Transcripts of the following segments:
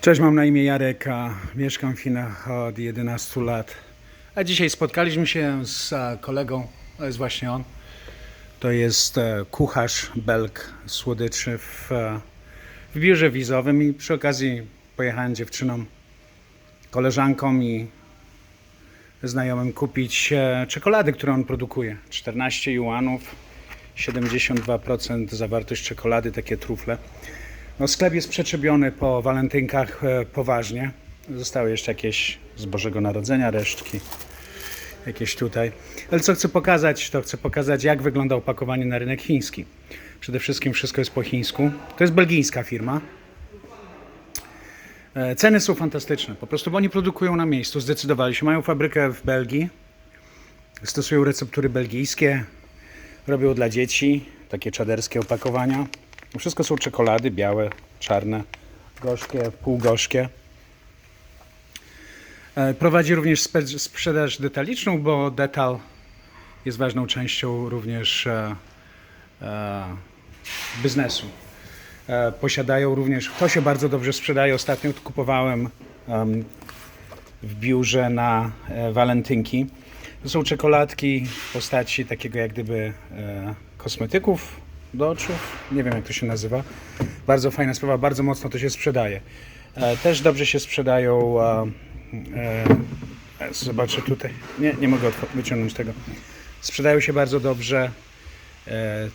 Cześć, mam na imię Jarek, a mieszkam w Chinach od 11 lat. A dzisiaj spotkaliśmy się z e, kolegą, to jest właśnie on. To jest e, kucharz Belg słodyczy w, e, w biurze wizowym i przy okazji pojechałem dziewczyną, koleżanką i znajomym kupić czekolady, które on produkuje. 14 juanów, 72% zawartość czekolady, takie trufle. No, sklep jest przeczepiony po walentynkach e, poważnie. Zostały jeszcze jakieś z Bożego Narodzenia resztki. Jakieś tutaj. Ale co chcę pokazać, to chcę pokazać, jak wygląda opakowanie na rynek chiński. Przede wszystkim wszystko jest po chińsku. To jest belgijska firma. E, Ceny są fantastyczne, po prostu, bo oni produkują na miejscu, zdecydowali się. Mają fabrykę w Belgii, stosują receptury belgijskie, robią dla dzieci takie czaderskie opakowania. Wszystko są czekolady, białe, czarne, gorzkie, półgorzkie. E, Prowadzi również sprzedaż detaliczną, bo detal jest ważną częścią również e, e, biznesu. Posiadają również, to się bardzo dobrze sprzedaje. Ostatnio kupowałem em, w biurze na walentynki. To są czekoladki w postaci takiego jak gdyby kosmetyków do oczu. Nie wiem jak to się nazywa. Bardzo fajna sprawa, bardzo mocno to się sprzedaje. E, też dobrze się sprzedają. E, e, zobaczę tutaj. Nie, nie mogę wyciągnąć tego. Sprzedają się bardzo dobrze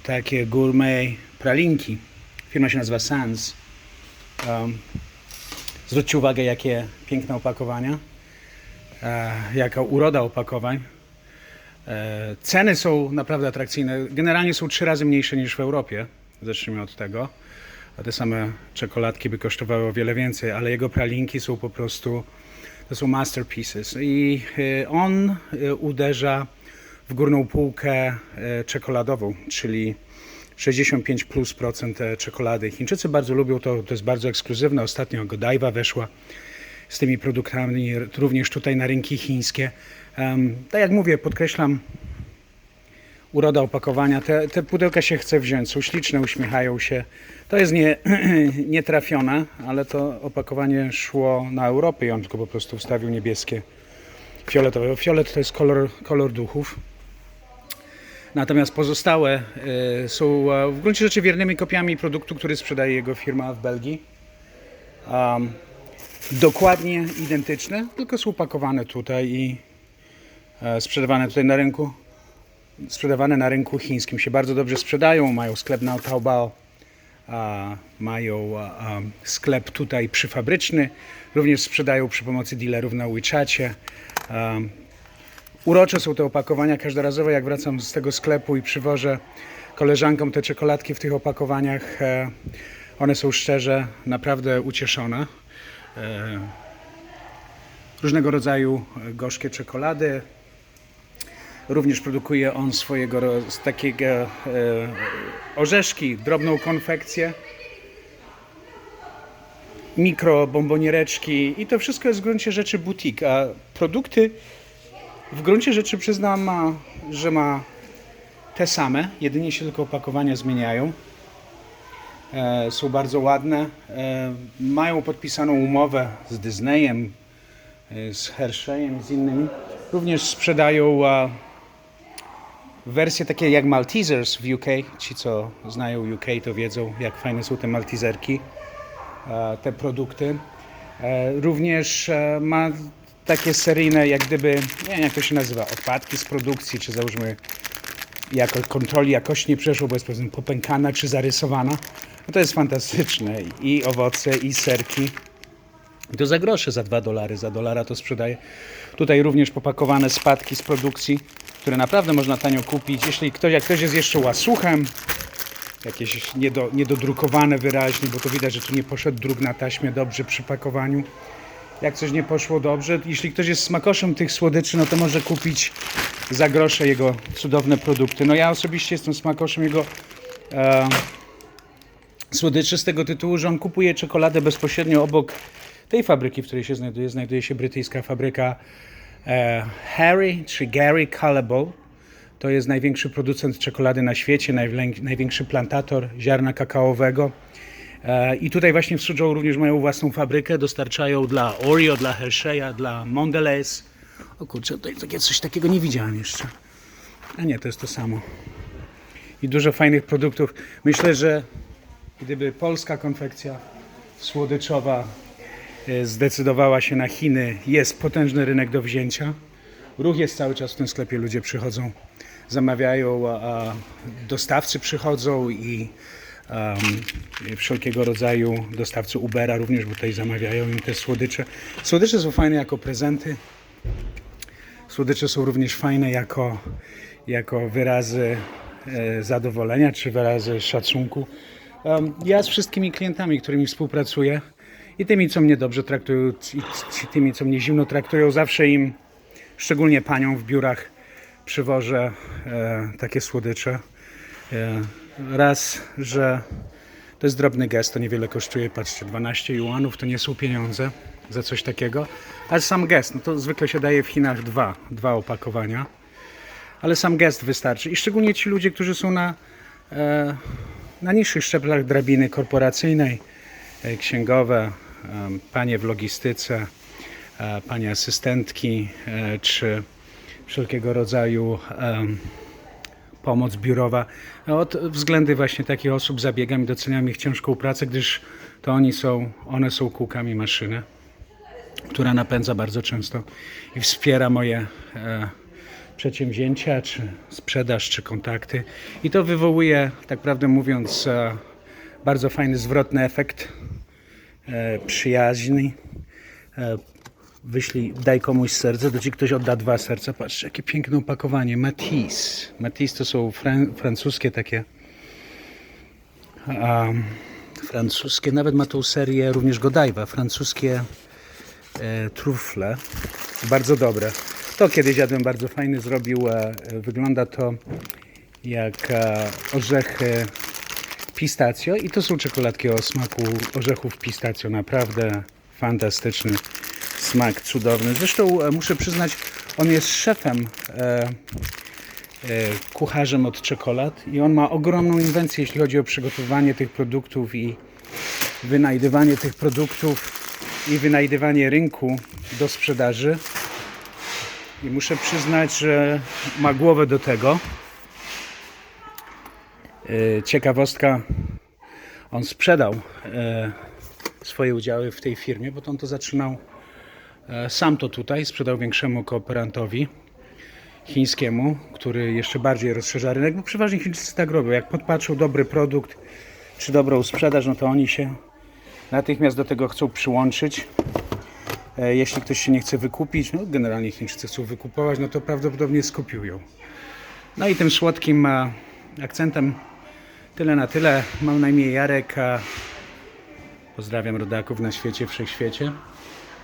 takie gourmet pralinki. Firma się nazywa Sans. Zwróćcie uwagę, jakie piękne opakowania jaka uroda opakowań. E, ceny są naprawdę atrakcyjne. Generalnie są trzy razy mniejsze niż w Europie. Zacznijmy od tego. A te same czekoladki by kosztowały o wiele więcej, ale jego pralinki są po prostu to są masterpieces. I e, on e, uderza w górną półkę czekoladową, czyli 65 plus procent czekolady. Chińczycy bardzo lubią to, to jest bardzo ekskluzywne. Ostatnio Godiva weszła z tymi produktami również tutaj na rynki chińskie. Tak jak mówię, podkreślam uroda opakowania. Te, te pudełka się chce wziąć, są śliczne, uśmiechają się. To jest nie, nietrafione, ale to opakowanie szło na Europę i on tylko po prostu wstawił niebieskie, fioletowe. Fiolet to jest kolor, kolor duchów. Natomiast pozostałe e, są e, w gruncie rzeczy wiernymi kopiami produktu, który sprzedaje jego firma w Belgii. Dokładnie identyczne, tylko są pakowane tutaj i e, sprzedawane tutaj na rynku. Sprzedawane na rynku chińskim się bardzo dobrze sprzedają. Mają sklep na Taobao, mają sklep tutaj przyfabryczny. Również sprzedają przy pomocy dealerów na WeChacie. Urocze są te opakowania każdorazowo, jak wracam z tego sklepu i przywożę koleżankom te czekoladki w tych opakowaniach. E, one są szczerze naprawdę ucieszone. E, różnego rodzaju e, gorzkie czekolady. Również produkuje on swojego takiego e, orzeszki, drobną konfekcję, mikro bomboniereczki i to wszystko jest w gruncie rzeczy butik, a produkty w gruncie rzeczy przyznam, ma, że ma te same, jedynie się tylko opakowania zmieniają. E, są bardzo ładne. E, mają podpisaną umowę z Disneyem, e, z Hersheyem, z innymi. Również sprzedają wersje takie jak Maltesers w UK. Ci, co znają UK, to wiedzą, jak fajne są te Malteserki, te produkty. Również ma takie seryjne, jak gdyby, nie wiem jak to się nazywa, odpadki z produkcji, czy załóżmy jako kontroli jakości nie przeszło, bo jest popękana czy zarysowana. No to jest fantastyczne. I owoce, i serki. To za grosze, za 2 dolary, za dolara to sprzedaje. Tutaj również popakowane spadki z produkcji, które naprawdę można tanio kupić. Jeśli ktoś, jak ktoś jest jeszcze łasuchem, jakieś niedo, niedodrukowane wyraźnie, bo to widać, że tu nie poszedł druk na taśmie dobrze przy pakowaniu. Jak coś nie poszło dobrze, jeśli ktoś jest smakoszem tych słodyczy, no to może kupić za grosze jego cudowne produkty. No ja osobiście jestem smakoszem jego e, słodyczy z tego tytułu, że on kupuje czekoladę bezpośrednio obok tej fabryki, w której się znajduje. Znajduje się brytyjska fabryka e, Harry czy Gary Callable. To jest największy producent czekolady na świecie, największy plantator ziarna kakaowego. E, I tutaj właśnie w Suzhou również mają własną fabrykę, dostarczają dla Oreo, dla Hershey'a, dla Mondelez. O kurczę, tutaj takie coś takiego nie widziałem jeszcze. A nie, to jest to samo. I dużo fajnych produktów. Myślę, że gdyby polska konfekcja słodyczowa e, zdecydowała się na Chiny, jest potężny rynek do wzięcia. Ruch jest cały czas w tym sklepie, ludzie przychodzą, zamawiają, a, dostawcy przychodzą i um, wszelkiego rodzaju dostawcy Ubera również, bo tutaj zamawiają im te słodycze. Słodycze są fajne jako prezenty. Słodycze są również fajne jako, jako wyrazy e, zadowolenia czy wyrazy szacunku. Ja z wszystkimi klientami, którymi współpracuję i tymi, co mnie dobrze traktują, i tymi, co mnie zimno traktują, zawsze im, szczególnie paniom w biurach, przywożę e, takie słodycze. E, raz, że to jest drobny gest, to niewiele kosztuje, patrzcie, 12 juanów to nie są pieniądze za coś takiego, ale sam gest, no to zwykle się daje w Chinach dwa, dwa opakowania, ale sam gest wystarczy i szczególnie ci ludzie, którzy są na, e, na niższych szczeblach drabiny korporacyjnej, e, księgowe, em, panie w logistyce, e, panie asystentki, e, czy wszelkiego rodzaju pomoc biurowa. Od względy właśnie takich osób zabiegam i doceniam ich ciężką pracę, gdyż to oni są, one są kółkami maszyny, która napędza bardzo często i wspiera moje e, przedsięwzięcia, czy sprzedaż, czy kontakty. I to wywołuje, tak prawdę mówiąc, e, bardzo fajny zwrotny efekt e, przyjaźni. E, wyślij, daj komuś serce, to ci ktoś odda dwa serca. Patrzcie, jakie piękne opakowanie. Matisse. Matisse to są fran- francuskie takie um, francuskie, nawet ma tą serię również Godiva, francuskie e, trufle. Bardzo dobre. To kiedyś jadłem, bardzo fajny zrobił. E, e, wygląda to jak e, orzechy pistacjo i to są czekoladki o smaku orzechów pistacjo. Naprawdę fantastyczny smak, cudowny. Zresztą muszę przyznać, on jest szefem kucharzem od czekolad i on ma ogromną inwencję, jeśli chodzi o przygotowanie tych produktów i wynajdywanie tych produktów i wynajdywanie rynku do sprzedaży. I muszę przyznać, że ma głowę do tego. E, Ciekawostka, on sprzedał e, swoje udziały w tej firmie, bo on to zaczynał e, sam to tutaj, sprzedał większemu kooperantowi chińskiemu, który jeszcze bardziej rozszerza rynek, bo przeważnie Chińczycy tak robią. Jak podpatrzą dobry produkt czy dobrą sprzedaż, no to oni się natychmiast do tego chcą przyłączyć. E, Jeśli ktoś się nie chce wykupić, no generalnie Chińczycy chcą wykupować, no to prawdopodobnie skopiują. No i tym słodkim e, akcentem tyle na tyle. Mam na imię Jarek. Pozdrawiam rodaków na świecie, wszechświecie.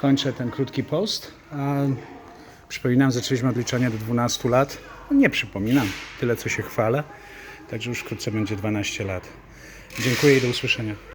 Kończę ten krótki post. Przypominam, zaczęliśmy od liczenia do 12 lat. Nie przypominam, tyle co się chwalę. Także już wkrótce będzie 12 lat. Dziękuję i do usłyszenia.